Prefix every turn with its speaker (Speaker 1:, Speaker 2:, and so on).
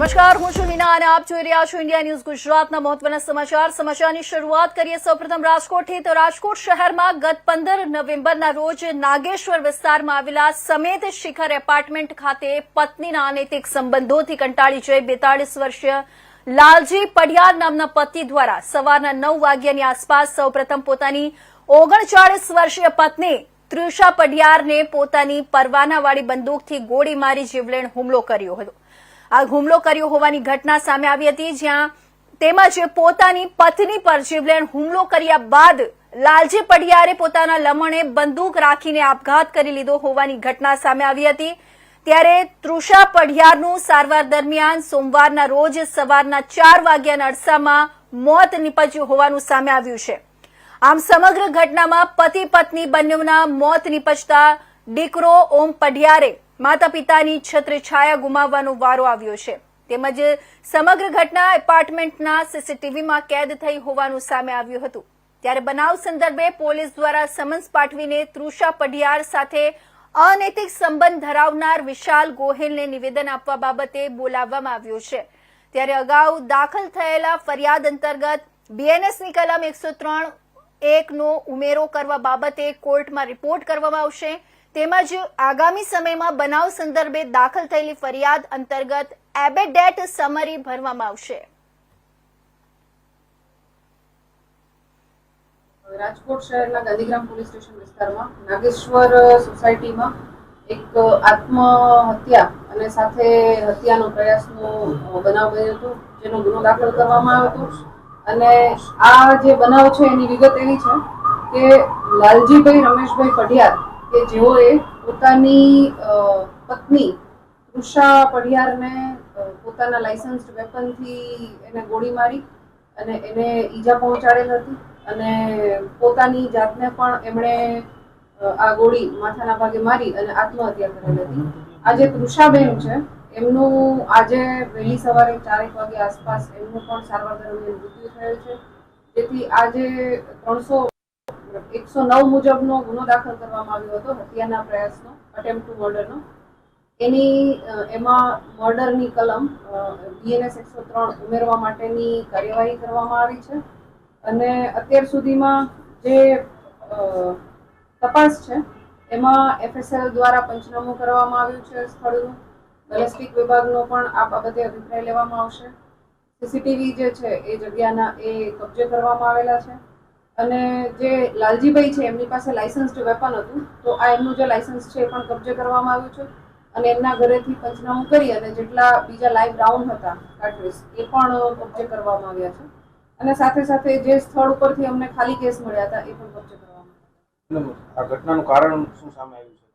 Speaker 1: નમસ્કાર, હું છું હિના અને આપ જોઈ રહ્યા છો ઇન્ડિયા ન્યૂઝ ગુજરાતના મહત્વના સમાચાર. સમાચારની શરૂઆત કરીએ સૌપ્રથમ રાજકોટથી. તો રાજકોટ શહેરમાં ગત પંદર નવેમ્બરના રોજ નાગેશ્વર વિસ્તારમાં આવેલા સમેત શિખર એપાર્ટમેન્ટ ખાતે પત્નીના અનૈતિક સંબંધોથી કંટાળી જઈ બેતાળીસ વર્ષીય લાલજી પડિયાર નામના પતિ દ્વારા સવારના નવ વાગ્યાની આસપાસ સૌપ્રથમ પોતાની ઓગણચાળીસ વર્ષીય પત્ની ત્રિષા પડિયારને પોતાની પરવાનાવાળી બંદૂકથી ગોળી મારી જીવલેણ હુમલો કર્યો હતો. આ હુમલો કર્યો હોવાની ઘટના સામે આવી હતી, જ્યાં તેમજ પોતાની પત્ની પર જીવલેણ હુમલો કર્યા બાદ લાલજી પડિયારે પોતાના લમણે બંદૂક રાખીને આપઘાત કરી લીધો હોવાની ઘટના સામે આવી હતી. ત્યારે તૃષા પડિયારનું સારવાર દરમિયાન સોમવારના રોજ સવારના ચાર વાગ્યાના અરસામાં મોત નીપજ્યું હોવાનું સામે આવ્યું છે. આમ સમગ્ર ઘટનામાં પતિ પત્ની બંનેના મોત નીપજતા દીકરો ઓમ પઢિયારે માતા પિતાની છત્રછાયા ગુમાવવાનો વારો આવ્યો છે. તેમજ સમગ્ર ઘટના એપાર્ટમેન્ટના સીસીટીવીમાં કેદ થઈ હોવાનું સામે આવ્યું હતું. ત્યારે બનાવ સંદર્ભે પોલીસ દ્વારા સમન્સ પાઠવીને તૃષા પઢિયાર સાથે અનૈતિક સંબંધ ધરાવનાર વિશાલ ગોહિલને નિવેદન આપવા બાબતે બોલાવવામાં આવ્યું છે. ત્યારે અગાઉ દાખલ થયેલા ફરિયાદ અંતર્ગત બીએનએસની કલમ એકસો ત્રણ એકનો ઉમેરો કરવા બાબતે કોર્ટમાં રિપોર્ટ કરવામાં આવશે. તેમજ આગામી સમયમાં બનાવ સંદર્ભે દાખલ થયેલી ફરિયાદ અંતર્ગત એબેડેટ સમરી ભરવામાં આવશે.
Speaker 2: રાજકોટ શહેરના ગાંધીગ્રામ પોલીસ સ્ટેશન વિસ્તારમાં નાગેશ્વર સોસાયટીમાં એક આત્મહત્યા અને સાથે હત્યાનો પ્રયાસનો બનાવ બન્યો હતો, જેનો ગુનો દાખલ કરવામાં આવ્યો હતો. અને આ જે બનાવ છે, એની વિગત એવી છે કે લાલજીભાઈ રમેશભાઈ પઢિયાર કે જેઓએ પોતાની પત્ની તૃષા પઢિયારને પોતાના લાયસન્સ વેપનથી એને ગોળી મારી અને એને ઈજા પહોંચાડેલ હતી અને પોતાની જાતને પણ એમણે આ ગોળી માથાના ભાગે મારી અને આત્મહત્યા કરેલી હતી. આ જે તૃષાબેન છે, એમનું આજે વહેલી સવારે ચારેક વાગે આસપાસ એમનું પણ સારવાર દરમિયાન મૃત્યુ થયેલ છે. જેથી આજે ત્રણસો એકસો નવ મુજબનો ગુનો દાખલ કરવામાં આવ્યો હતો હત્યાના પ્રયાસનો અટેમ્પ ટુ મર્ડરનો એની એમાં મર્ડરની કલમ ડીએનએસ એકસો ત્રણ ઉમેરવા માટેની કાર્યવાહી કરવામાં આવી છે. અને અત્યાર સુધીમાં જે તપાસ છે, એમાં એફએસએલ દ્વારા પંચનામું કરવામાં આવ્યું છે સ્થળનું. બેલેસ્ટિક વિભાગનો પણ આ બાબતે અભિપ્રાય લેવામાં આવશે. સીસીટીવી જે છે એ જગ્યાના, એ કબજે કરવામાં આવેલા છે. અને જે લાલજીભાઈ છે, એમની પાસે લાયસન્સ્ડ વેપન હતું, તો આ એમનું જે લાયસન્સ છે એ પણ કબજે કરવામાં આવ્યું છે અને એમના ઘરેથી પંચનામું કરી અને જેટલા બીજા લાઈવ રાઉન્ડ હતા કાર્ટ્રીજ એ પણ કબજે કરવામાં આવ્યા છે. અને સાથે સાથે જે સ્થળ ઉપરથી અમને ખાલી કેસ મળ્યા હતા, એ પણ કબજે કરવામાં
Speaker 3: આ ઘટનાનું કારણ શું સામે આવ્યું છે?